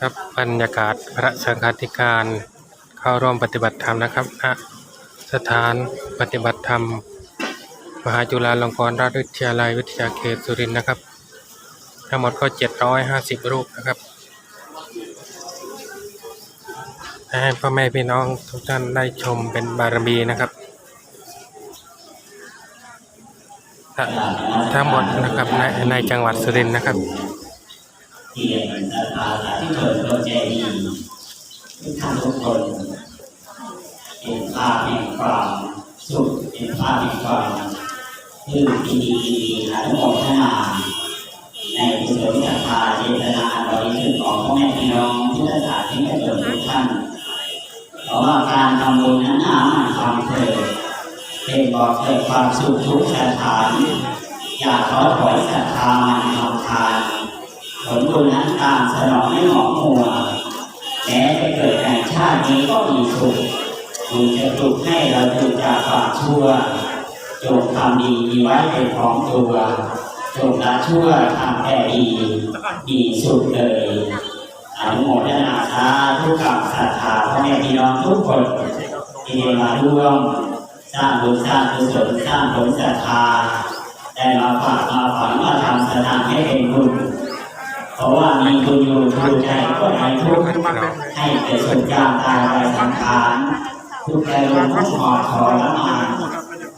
ครับบรรยากาศพระสังฆาธิการเข้าร่วมปฏิบัติธรรมนะครับณสถานปฏิบัติธรรม มหาจุฬาลงกรณราชวิทยาลัยวิทยาเขตสุรินทร์นะครับ ทั้งหมดก็750 รูปนะครับให้พ่อแม่พี่น้องทุกท่านได้ชมเป็นบารมีนะครับทั้งหมดนะครับในในจังหวัดสุรินทร์นะครับ เป็นศรัทธาที่เกิดโดยใจดีทุกท่านทุกคนเป็นภาพแห่งความสุขเป็นภาพแห่งความชื่นดีดีดีอนุโมทนาในกุศลศรัทธาเจตนาบริสุทธิ์ของพ่อแม่พี่น้องพุทธศาสนิกชนทุกท่านเพราะว่าการทำบุญนั้นหามันทำเถิดเป็นบอกเกิดความสุขทุกสถาน อย่าท้อถอยศรัทธามันทำทาน ผลบุญนั้นตามสนองไม่หมองมัวแม้จะเกิดในชาตินี้ก็มีสุขบุญจะปลุกให้เราถูกจากความชั่วจงทำดีมีไว้เป็นของตัวจงละชั่วทำแต่ดีดีสุดเลยอนุโมทนาสาธุกับศรัทธาพ่อแม่พี่น้องทุกคนที่ได้มาร่วมสร้างบุญสร้างกุศลสร้างผลศรัทธาได้มาฝากมาฝันมาทำสถานให้เป็นบุญ เพราะว่ามีบุญอยู่ทุกใจก็ให้ทุกข์ให้เกิดสุขยามตายไปสังขารทุกใจลงทุกข์หอดทรมา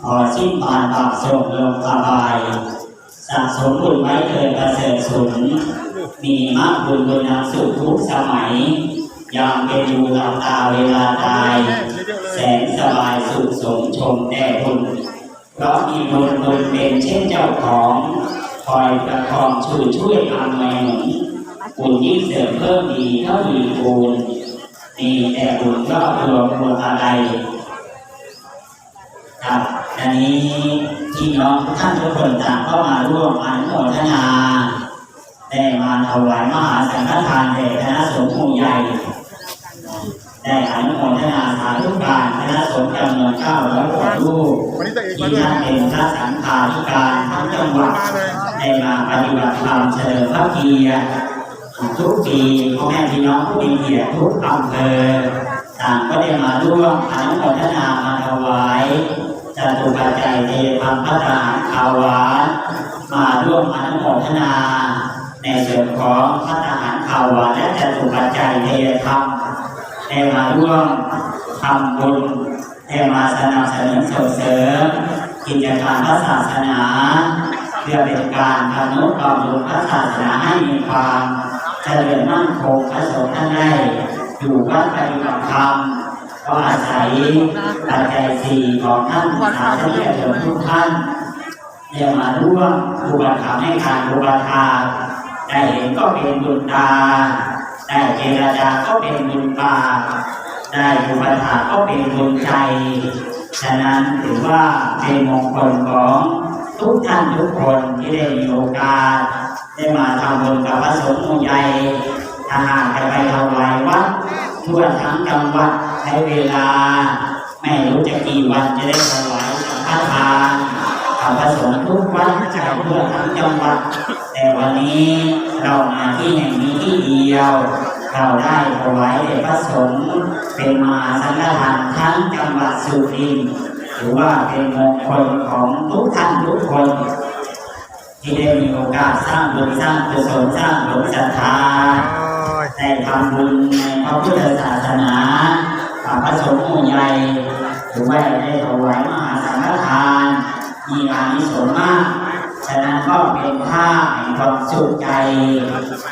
ขอสิ้นปานปากส่งลงสบายสะสมบุญไว้เกิดประเสริฐสุนมีมากบุญบุญนำสุขทุกสมัยยามเป็นอยู่หลับตาเวลาตาย แสนสบายสุขสมชมแด่บุญเพราะมีบุญบุญเป็นเช่นเจ้าของ คอยประคองชูช่วยอำนวยหนุนบุญยิ่งเสริมเพิ่มดีเท่าดีคูณมีแต่บุญรอบรวมรวมอะไรครับอันนี้พี่น้องทุกท่านทุกคนต่างเข้ามาร่วมอนุโมทนาได้มาถวายมหาสังฆทานแด่คณะสงฆ์หมู่ใหญ่ได้อนุโมทนาสาธุการคณะสงฆ์จำนวนเก้าร้อยกว่ารูปวันนี้ตัวเองที่มาด้วยท่านเป็นพระสังฆาธิการทั้งจังหวัด ได้มาปฏิบัติธรรมเฉลิมพระเกียรติทุกปีพ่อแม่พี่น้องผู้มีเกียรติทุกอำเภอต่างก็ได้มาร่วมอนุโมทนามาถวายจตุปัจจัยเทธรรมพระทหารขาววานมาร่วมอนุโมทนา ในส่วนของพระทหารขาววานและจตุปัจจัยเทธรรมได้มาร่วมทำบุญได้มาสนับสนุนส่งเสริมกิจการพระศาสนา เพื่อเป็นการทำนุบำรุงพระศาสนาให้มีความเจริญมั่นคงพระสงฆ์ท่านได้อยู่วัดปฏิบัติธรรมก็อาศัยปัจจัยสี่ของท่านสาธุชนทุกท่านได้มาร่วมอุปถัมภ์ให้การอุปทานได้เห็นก็เป็นบุญตาได้เจรจาก็เป็นบุญปาได้อุปถากก็เป็นบุญใจ ฉะนั้นถือว่าเป็นมงคลของ ทุกท่านทุกคนที่ได้มีโอกาส ได้มาทำบุญกับพระสงฆ์องค์ใหญ่ถ้าหากจะไปถวายวัดทั่วทั้งจังหวัดใช้เวลา ไม่รู้จะกี่วันจะได้ถวายสังฆทานกับพระสงฆ์ทุกวัดทั่วทั้งจังหวัด แต่วันนี้เรามาที่แห่งนี้ที่เดียวเราได้ถวายแด่พระสงฆ์เป็นมาสังฆทานทั้งจังหวัดสุรินทร์ ถือว่าเป็นมงคลของทุกท่านทุกคน ที่ได้มีโอกาสสร้างบุญสร้างกุศลสร้างผลศรัทธาได้ทำบุญในพระพุทธศาสนากับพระสงฆ์หมู่ใหญ่หรือว่าได้ถวายมหาสังฆทาน มีอานิสงส์มาก ฉะนั้นก็เป็นภาพแห่งความสุขใจ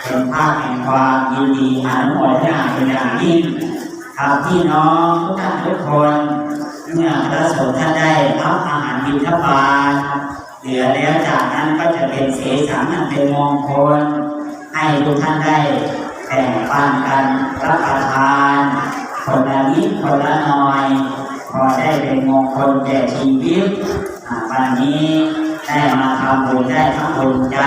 เป็นภาพแห่งความยินดีอนุโมทนาเป็นอย่างยิ่งครับพี่น้องทุกท่านทุกคน เมื่อพระสงฆ์ท่านได้รับอาหารบิณฑบาตเหลือแล้วจากนั้นก็จะเป็นเสสารอันเป็นมงคลให้ทุกท่านได้แบ่งปันกันรับประทานคนละนิดคนละหน่อย พอได้เป็นมงคลแก่ชีวิตอ่าวันนี้ได้มาทำบุญได้ทั้งบุญใจ